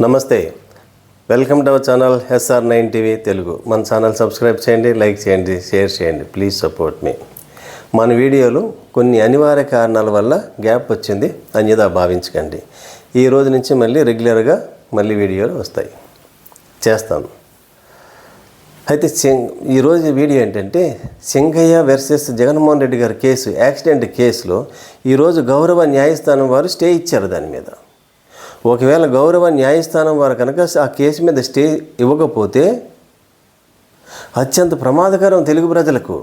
నమస్తే. Welcome to our channel SR nine TV Telugu. మన channel subscribe చేయండి like చేయండి షేర్ చేయండి. Please support me. మన వీడియోలు కొన్ని అనివార్య కారణాల వల్ల గ్యాప్ వచ్చింది అన్యదా భావించకండి. ఈ రోజు నుంచి మళ్ళీ రెగ్యులర్గా మళ్ళీ వీడియోలు వస్తాయి. చేస్తాను. అయితే సింగ్ ఈరోజు వీడియో ఏంటంటే సింగయ్య వెర్సెస్ జగన్మోహన్ రెడ్డి గారి కేసు యాక్సిడెంట్ కేసులో ఈరోజు గౌరవ న్యాయస్థానం వారు స్టే ఇచ్చారు దాని మీద. ఒకవేళ గౌరవ న్యాయస్థానం వారు కనుక ఆ కేసు మీద స్టే ఇవ్వకపోతే అత్యంత ప్రమాదకరం తెలుగు ప్రజలకు.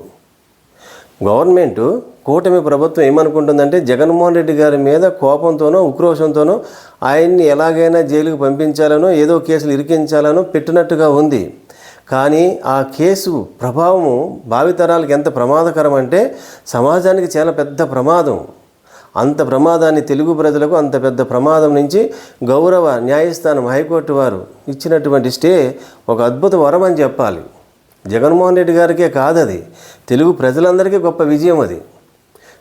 గవర్నమెంట్ కూటమి ప్రభుత్వం ఏమనుకుంటుందంటే జగన్మోహన్ రెడ్డి గారి మీద కోపంతోనో ఉక్రోషంతోనో ఆయన్ని ఎలాగైనా జైలుకు పంపించాలనో ఏదో కేసులు ఇరికించాలనో పెట్టినట్టుగా ఉంది. కానీ ఆ కేసు ప్రభావము భావితరాలకు ఎంత ప్రమాదకరం అంటే సమాజానికి చాలా పెద్ద ప్రమాదం. అంత ప్రమాదాన్ని తెలుగు ప్రజలకు అంత పెద్ద ప్రమాదం నుంచి గౌరవ న్యాయస్థానం హైకోర్టు వారు ఇచ్చినటువంటి స్టే ఒక అద్భుత వరం అని చెప్పాలి. జగన్మోహన్ రెడ్డి గారికే కాదది. తెలుగు ప్రజలందరికీ గొప్ప విజయం అది.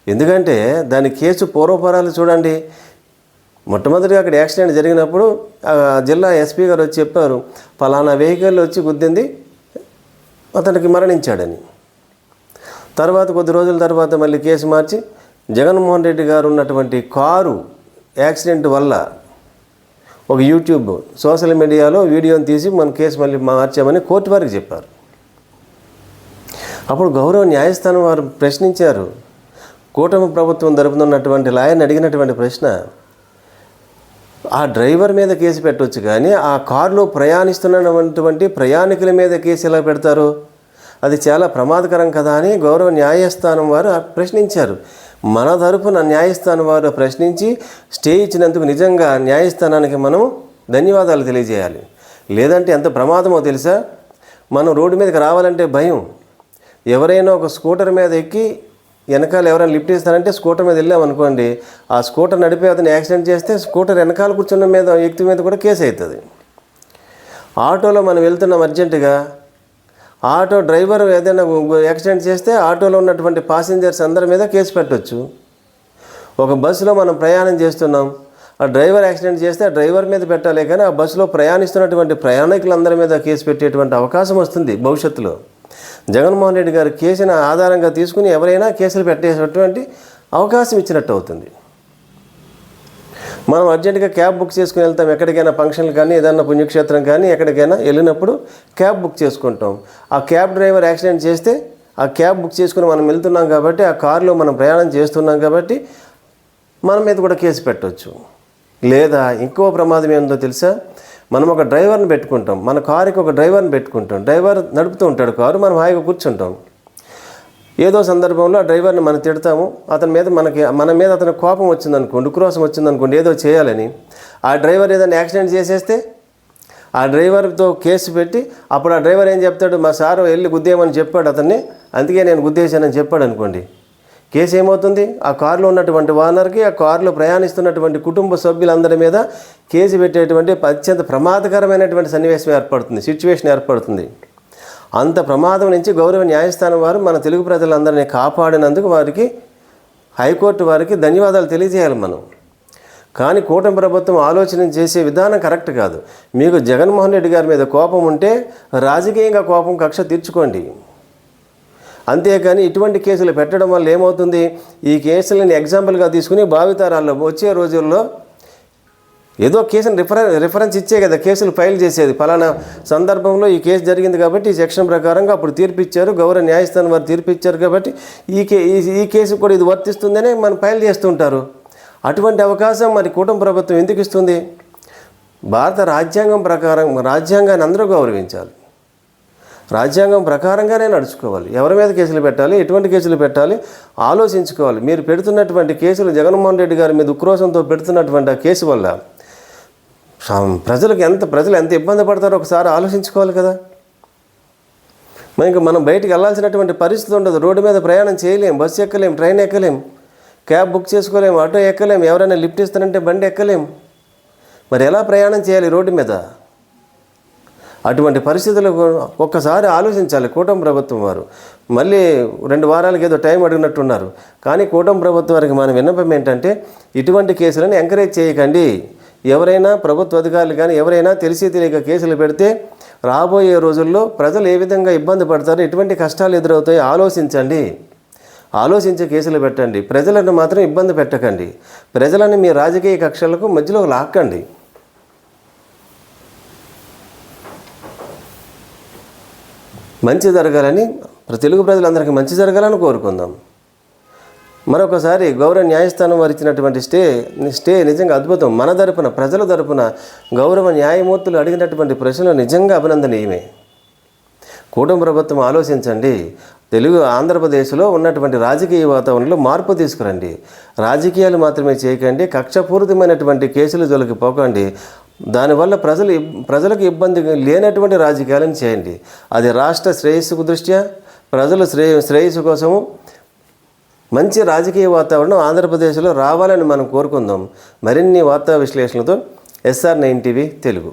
ఎందుకంటే దాని కేసు పూర్వపరాలు చూడండి. మొట్టమొదటిగా అక్కడ యాక్సిడెంట్ జరిగినప్పుడు జిల్లా ఎస్పీ గారు వచ్చి చెప్పారు ఫలానా వెహికల్ వచ్చి గుద్దింది అతనికి మరణించాడని. తర్వాత కొద్ది రోజుల తర్వాత మళ్ళీ కేసు మార్చి జగన్మోహన్ రెడ్డి గారు ఉన్నటువంటి కారు యాక్సిడెంట్ వల్ల ఒక యూట్యూబ్ సోషల్ మీడియాలో వీడియోని తీసి మన కేసు మళ్ళీ మార్చామని కోర్టు వారికి చెప్పారు. అప్పుడు గౌరవ న్యాయస్థానం వారు ప్రశ్నించారు. కూటమి ప్రభుత్వం జరుపుతున్నటువంటి లాయర్ని అడిగినటువంటి ప్రశ్న ఆ డ్రైవర్ మీద కేసు పెట్టవచ్చు కానీ ఆ కారులో ప్రయాణిస్తున్నటువంటి ప్రయాణికుల మీద కేసు ఎలా పెడతారు? అది చాలా ప్రమాదకరం కదా అని గౌరవ న్యాయస్థానం వారు ప్రశ్నించారు. మన తరపున న్యాయస్థానం వారు ప్రశ్నించి స్టే ఇచ్చినందుకు నిజంగా న్యాయస్థానానికి మనం ధన్యవాదాలు తెలియజేయాలి. లేదంటే ఎంత ప్రమాదమో తెలుసా? మనం రోడ్డు మీదకి రావాలంటే భయం. ఎవరైనా ఒక స్కూటర్ మీద ఎక్కి వెనకాల ఎవరైనా లిఫ్ట్ ఇస్తారంటే స్కూటర్ మీద వెళ్ళామనుకోండి ఆ స్కూటర్ నడిపే అతను యాక్సిడెంట్ చేస్తే స్కూటర్ వెనకాల కూర్చున్న మీద వ్యక్తి మీద కూడా కేసు అవుతుంది. ఆటోలో మనం వెళ్తున్నాం అర్జెంటుగా ఆటో డ్రైవర్ ఏదైనా యాక్సిడెంట్ చేస్తే ఆటోలో ఉన్నటువంటి పాసింజర్స్ అందరి మీద కేసు పెట్టవచ్చు ఒక బస్సులో మనం ప్రయాణం చేస్తున్నాం. ఆ డ్రైవర్ యాక్సిడెంట్ చేస్తే ఆ డ్రైవర్ మీద పెట్టాలి కానీ ఆ బస్సులో ప్రయాణిస్తున్నటువంటి ప్రయాణికులందరి మీద కేసు పెట్టేటువంటి అవకాశం వస్తుంది భవిష్యత్తులో. జగన్మోహన్ రెడ్డి గారు కేసును ఆధారంగా తీసుకుని ఎవరైనా కేసులు పెట్టేటటువంటి అవకాశం ఇచ్చినట్టు అవుతుంది. మనం అర్జెంటుగా క్యాబ్ బుక్ చేసుకుని వెళ్తాం. ఎక్కడికైనా ఫంక్షన్లు కానీ ఏదైనా పుణ్యక్షేత్రం కానీ ఎక్కడికైనా వెళ్ళినప్పుడు క్యాబ్ బుక్ చేసుకుంటాం. ఆ క్యాబ్ డ్రైవర్ యాక్సిడెంట్ చేస్తే ఆ క్యాబ్ బుక్ చేసుకుని మనం వెళ్తున్నాం కాబట్టి ఆ కారులో మనం ప్రయాణం చేస్తున్నాం కాబట్టి మన మీద కూడా కేసు పెట్టవచ్చు లేదా ఇంకో ప్రమాదం ఏందో తెలుసా? మనం ఒక డ్రైవర్ని పెట్టుకుంటాం. మన కారుకి ఒక డ్రైవర్ని పెట్టుకుంటాం. డ్రైవర్ నడుపుతూ ఉంటాడు కారు మనం హాయిగా కూర్చుంటాం. ఏదో సందర్భంలో ఆ డ్రైవర్ని మనం తిడతాము అతని మీద మనకి మన మీద అతని కోపం వచ్చిందనుకోండి క్రోసం వచ్చిందనుకోండి ఏదో చేయాలని ఆ డ్రైవర్ ఏదైనా యాక్సిడెంట్ చేసేస్తే ఆ డ్రైవర్తో కేసు పెట్టి అప్పుడు ఆ డ్రైవర్ ఏం చెప్తాడు మా సారు వెళ్ళి గుద్దేయమని చెప్పాడు అతన్ని అందుకే నేను గుద్దేశానని చెప్పాడు అనుకోండి. కేసు ఏమవుతుంది? ఆ కారులో ఉన్నటువంటి ఓనర్కి ఆ కారులో ప్రయాణిస్తున్నటువంటి కుటుంబ సభ్యులందరి మీద కేసు పెట్టేటువంటి అత్యంత ప్రమాదకరమైనటువంటి సన్నివేశం ఏర్పడుతుంది సిచ్యువేషన్ ఏర్పడుతుంది. అంత ప్రమాదం నుంచి గౌరవ న్యాయస్థానం వారు మన తెలుగు ప్రజలందరినీ కాపాడినందుకు వారికి హైకోర్టు వారికి ధన్యవాదాలు తెలియజేయాలి మనం. కానీ కూటమి ప్రభుత్వం ఆలోచన చేసే విధానం కరెక్ట్ కాదు. మీకు జగన్మోహన్ రెడ్డి గారి మీద కోపం ఉంటే రాజకీయంగా కోపం కక్ష తీర్చుకోండి. అంతేకాని ఇటువంటి కేసులు పెట్టడం వల్ల ఏమవుతుంది? ఈ కేసులని ఎగ్జాంపుల్గా తీసుకుని భావితరాల్లో వచ్చే రోజుల్లో ఏదో కేసుని రిఫరెన్ రిఫరెన్స్ ఇచ్చే కదా కేసులు ఫైల్ చేసేది. ఫలానా సందర్భంలో ఈ కేసు జరిగింది కాబట్టి ఈ సెక్షన్ ప్రకారంగా అప్పుడు తీర్పు ఇచ్చారు గౌరవ న్యాయస్థానం వారు తీర్పు ఇచ్చారు కాబట్టి ఈ కే ఈ- ఈ కేసు కూడా ఇది వర్తిస్తుందనే మనం ఫైల్ చేస్తుంటారు. అటువంటి అవకాశం మరి కూటమి ప్రభుత్వం ఎందుకు ఇస్తుంది? భారత రాజ్యాంగం ప్రకారం రాజ్యాంగాన్ని అందరూ గౌరవించాలి. రాజ్యాంగం ప్రకారంగానే నడుచుకోవాలి. ఎవరి మీద కేసులు పెట్టాలి? ఎటువంటి కేసులు పెట్టాలి? ఆలోచించుకోవాలి. మీరు పెడుతున్నటువంటి కేసులు జగన్మోహన్ రెడ్డి గారి మీద ఉక్రోషంతో పెడుతున్నటువంటి ఆ కేసు వల్ల ప్రజలకు ఎంత ప్రజలు ఎంత ఇబ్బంది పడతారో ఒకసారి ఆలోచించుకోవాలి కదా. మరి ఇంకా మనం బయటికి వెళ్ళాల్సినటువంటి పరిస్థితి ఉండదు. రోడ్డు మీద ప్రయాణం చేయలేం బస్సు ఎక్కలేం ట్రైన్ ఎక్కలేం క్యాబ్ బుక్ చేసుకోలేం ఆటో ఎక్కలేం ఎవరైనా లిఫ్ట్ ఇస్తానంటే బండి ఎక్కలేం. మరి ఎలా ప్రయాణం చేయాలి రోడ్డు మీద? అటువంటి పరిస్థితులు ఒక్కసారి ఆలోచించాలి కూటమి ప్రభుత్వం వారు. మళ్ళీ రెండు వారాలకి ఏదో టైం అడిగినట్టున్నారు. కానీ కూటమి ప్రభుత్వం వారికి మన విన్నపం ఏంటంటే ఇటువంటి కేసులను ఎంకరేజ్ చేయకండి. ఎవరైనా ప్రభుత్వ అధికారులు కానీ ఎవరైనా తెలిసి తెలియక కేసులు పెడితే రాబోయే రోజుల్లో ప్రజలు ఏ విధంగా ఇబ్బంది పడతారో ఎటువంటి కష్టాలు ఎదురవుతాయో ఆలోచించండి. ఆలోచించి కేసులు పెట్టండి. ప్రజలను మాత్రం ఇబ్బంది పెట్టకండి. ప్రజలను మీ రాజకీయ కక్షలకు మధ్యలో లాక్కండి. మంచి జరగాలని తెలుగు ప్రజలందరికీ మంచి జరగాలని కోరుకుందాం. మరొకసారి గౌరవ న్యాయస్థానం వారు ఇచ్చినటువంటి స్టే స్టే నిజంగా అద్భుతం. మన తరపున ప్రజల తరపున గౌరవ న్యాయమూర్తులు అడిగినటువంటి ప్రశ్నలు నిజంగా అభినందనీయమే. కూటమి ప్రభుత్వం ఆలోచించండి. తెలుగు ఆంధ్రప్రదేశ్లో ఉన్నటువంటి రాజకీయ వాతావరణంలో మార్పు తీసుకురండి. రాజకీయాలు మాత్రమే చేయకండి. కక్షపూరితమైనటువంటి కేసులు జోలికి పోకండి. దానివల్ల ప్రజలు ప్రజలకు ఇబ్బంది లేనటువంటి రాజకీయాలను చేయండి. అది రాష్ట్ర శ్రేయస్సుకు దృష్ట్యా? ప్రజల శ్రేయ శ్రేయస్సు కోసము? మంచి రాజకీయ వాతావరణం ఆంధ్రప్రదేశ్లో రావాలని మనం కోరుకుందాం. మరిన్ని వార్తా విశ్లేషణలతో ఎస్ఆర్ నైన్ టీవీ తెలుగు.